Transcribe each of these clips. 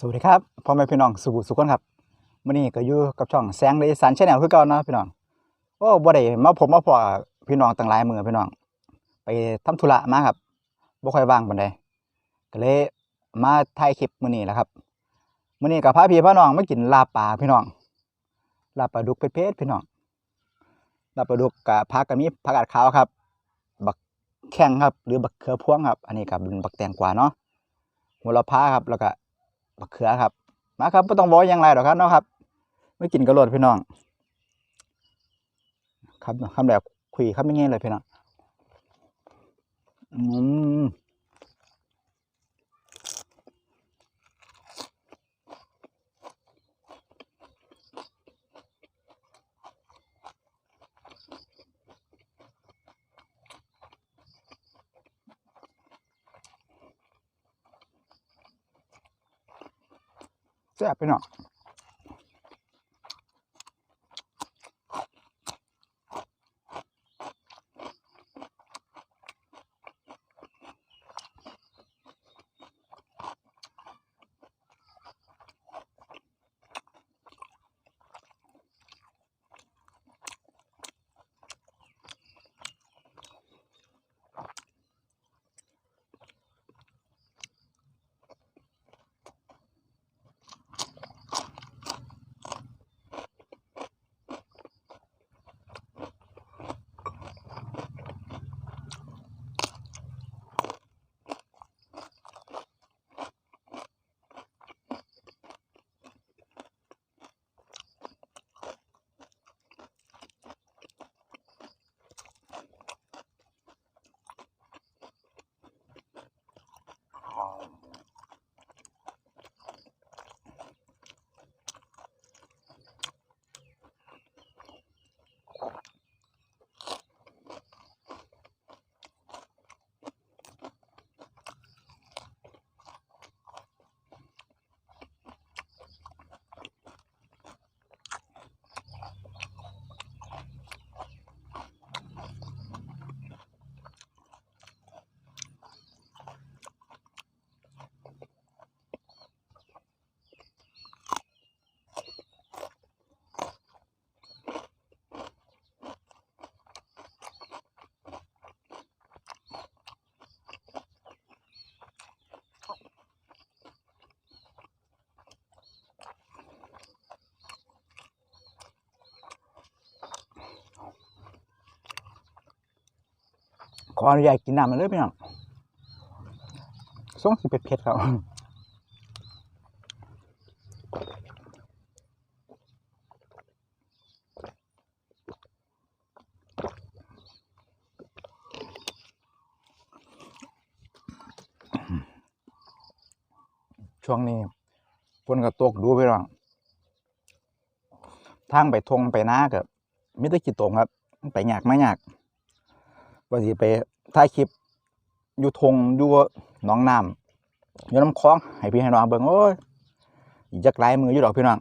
สวัสดีครับพ่อแม่พี่น้องสุขุสุขคนครับมื้อนี้ก็อยู่กับช่องแสงในอีสานชาแนลคือเก่าเนาะพี่น้องโอ้บ่ได้มาผมมาพอพี่น้องตั้งหลายมือพี่น้อง ไปทำธุระมาครับบ่ค่อยว่างปานใดก็เลยมาถ่ายคลิปมื้อนี้แหละครับมื้อนี้ก็พาพี่พาน้องมากินลาบปลาพี่น้องลาบปลาดุกเผ็ดๆพี่น้องลาบปลาดุกกับผักก็มีผักกาดขาวครับ บักแข้งครับ หรือบักเขือพวงครับ อันนี้ก็เป็นบักแตงกวาเนาะโหระพาครับแล้วก็ บักเขือครับ มาครับไม่ต้องบอกอยังไรหรอกครับเนาะครับไม่กินกระโดดพี่น้อง ครับคำแบบคุยครับไม่เงี้ยเลยพี่น้องอืม แซ่บพี่น้อง ขออนุญาตกินน้ำมันเลยพี่น้องส่งสิเป็ดเผ็ดครับช่วงนี้ฝนก็ตกดูพี่น้องทางไปทงไปนากับมิตรขีดตรงครับ ไปยากไม่ยาก ว่าสิไปถ่ายคลิปอยู่ทงอยู่หนองน้ำอยู่น้ำคลองให้พี่ให้น้องเบิ่งโอ้ยจักหลายมืออยู่ดอกพี่น้อง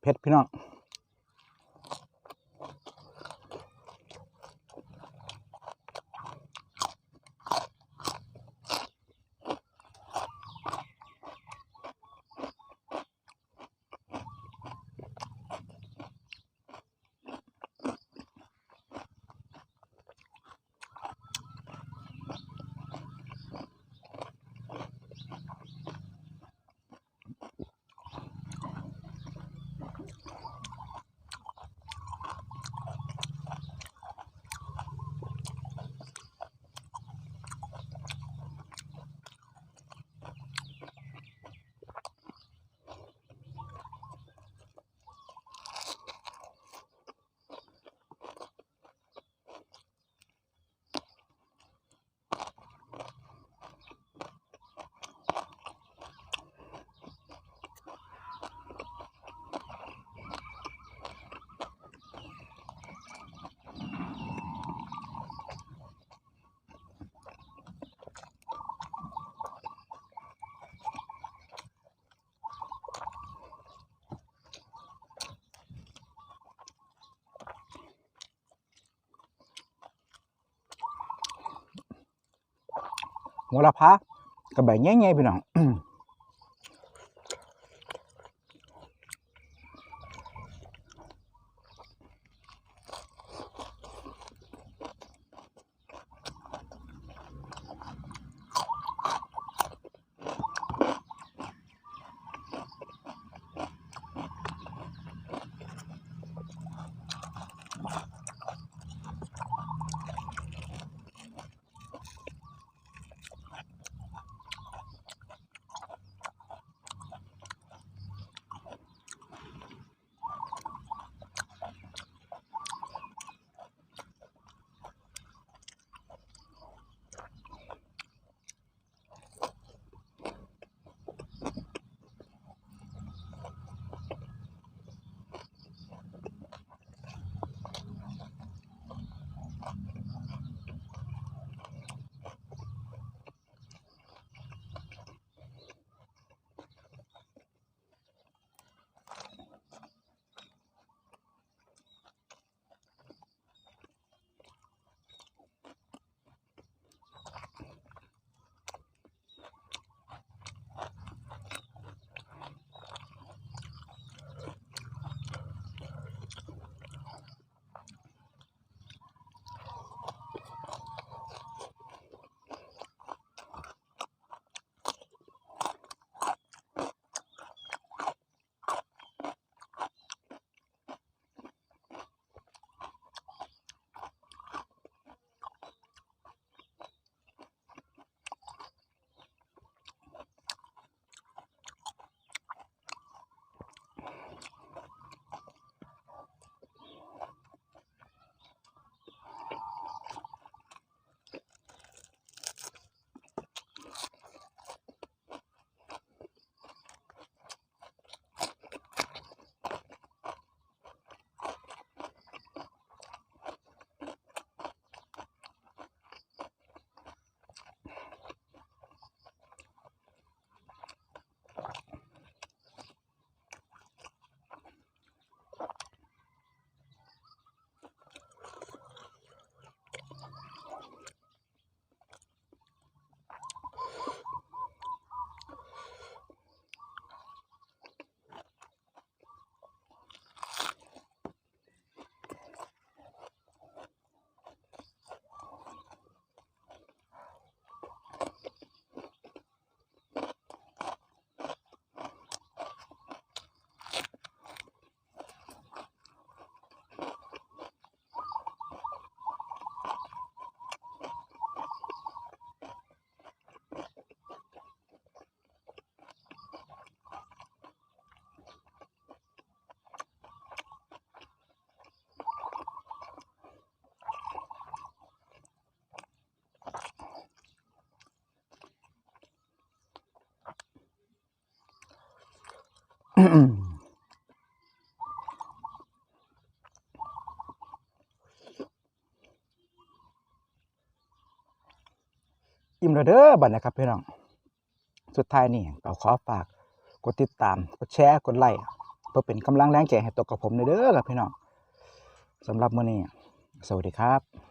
เผ็ดพี่น้อง หัละพาก็แบบแง่ๆไปน้อง อิ่มแล้วเด้อบัดนะครับพี่น้อง สุดท้ายนี่เรขอฝากกดติดตาม กดแชร์ กดไลค์เพื่อเป็นกำลังแรงใจให้ตัวกับผมในเด้อครับพี่น้องสำหรับมื้อนี้ สวัสดีครับ